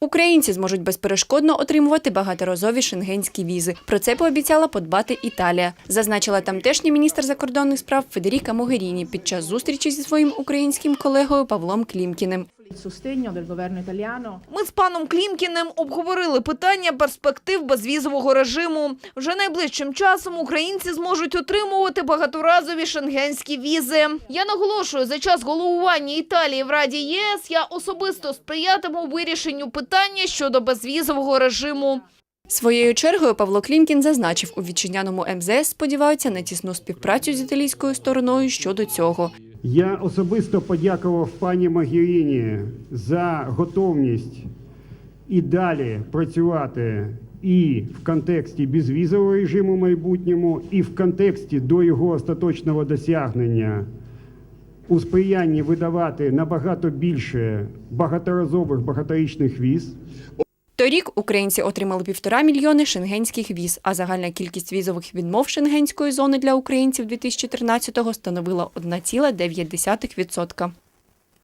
Українці зможуть безперешкодно отримувати багаторазові шенгенські візи. Про це пообіцяла подбати Італія, зазначила тамтешній міністр закордонних справ Федеріка Могеріні під час зустрічі зі своїм українським колегою Павлом Клімкіним. Ми з паном Клімкіним обговорили питання перспектив безвізового режиму. Вже найближчим часом українці зможуть отримувати багаторазові шенгенські візи. Я наголошую, за час головування Італії в Раді ЄС я особисто сприятиму вирішенню питання щодо безвізового режиму. Своєю чергою Павло Клімкін зазначив, у вітчиняному МЗС сподіваються на тісну співпрацю з італійською стороною щодо цього. Я особисто подякував пані Магіріні за готовність і далі працювати і в контексті безвізового режиму майбутньому, і в контексті до його остаточного досягнення у сприянні видавати набагато більше багаторазових багаторічних віз. Торік українці отримали півтора мільйони шенгенських віз, а загальна кількість візових відмов шенгенської зони для українців 2013-го становила 1,9%.